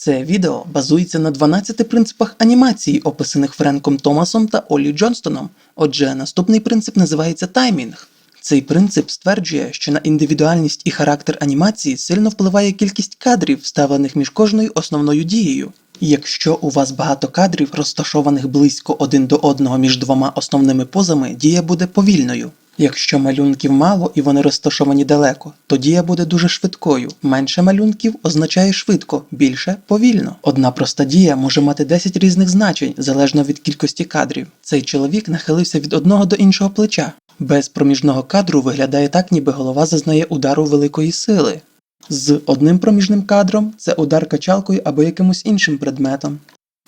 Це відео базується на 12 принципах анімації, описаних Френком Томасом та Олі Джонстоном. Отже, наступний принцип називається таймінг. Цей принцип стверджує, що на індивідуальність і характер анімації сильно впливає кількість кадрів, вставлених між кожною основною дією. Якщо у вас багато кадрів, розташованих близько один до одного між двома основними позами, дія буде повільною. Якщо малюнків мало і вони розташовані далеко, то дія буде дуже швидкою. Менше малюнків означає швидко, більше повільно. Одна проста дія може мати 10 різних значень залежно від кількості кадрів. Цей чоловік нахилився від одного до іншого плеча. Без проміжного кадру виглядає так, ніби голова зазнає удару великої сили. З одним проміжним кадром це удар качалкою або якимось іншим предметом.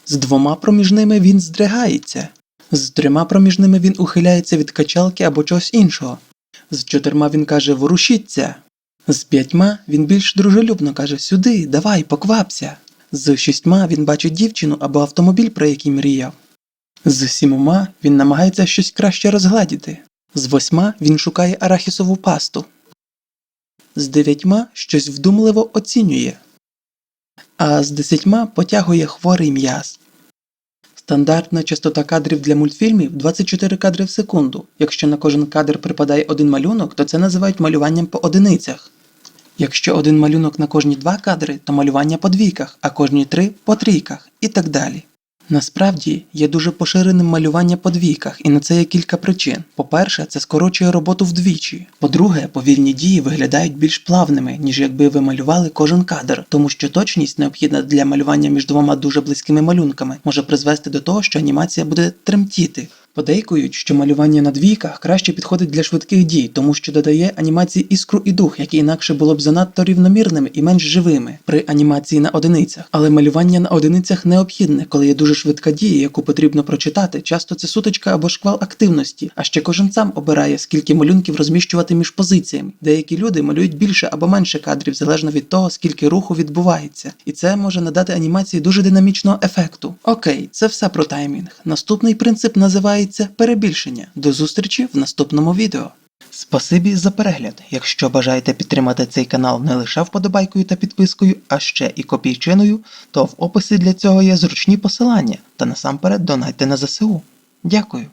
З двома проміжними він здригається. З трьома проміжними він ухиляється від качалки або чогось іншого. З чотирма він каже ворушіться. З п'ятьма він більш дружелюбно каже Сюди, давай, поквапся. З шістьма він бачить дівчину або автомобіль, про який мріяв. З сімома він намагається щось краще розгладіти. З восьма він шукає арахісову пасту. З дев'ятьма щось вдумливо оцінює. А з десятьма потягує хворий м'яз. Стандартна частота кадрів для мультфільмів 24 кадри в секунду. Якщо на кожен кадр припадає один малюнок, то це називають малюванням по одиницях. Якщо один малюнок на кожні два кадри, то малювання по двійках, а кожні три по трійках і так далі. Насправді є дуже поширеним малювання по двійках, і на це є кілька причин. По-перше, це скорочує роботу вдвічі. По-друге, повільні дії виглядають більш плавними, ніж якби ви малювали кожен кадр, тому що точність, необхідна для малювання між двома дуже близькими малюнками, може призвести до того, що анімація буде тремтіти. Подейкують, що малювання на двійках краще підходить для швидких дій, тому що додає анімації іскру і дух, які інакше було б занадто рівномірними і менш живими при анімації на одиницях. Але малювання на одиницях необхідне, коли є дуже швидка дія, яку потрібно прочитати. Часто це сутичка або шквал активності, а ще кожен сам обирає, скільки малюнків розміщувати між позиціями. Деякі люди малюють більше або менше кадрів, залежно від того, скільки руху відбувається, і це може надати анімації дуже динамічного ефекту. Окей, це все про таймінг. Наступний принцип називається перебільшення. До зустрічі в наступному відео. Спасибі за перегляд. Якщо бажаєте підтримати цей канал не лише вподобайкою та підпискою, а ще і копійчиною, то в описі для цього є зручні посилання та насамперед донайте на ЗСУ. Дякую.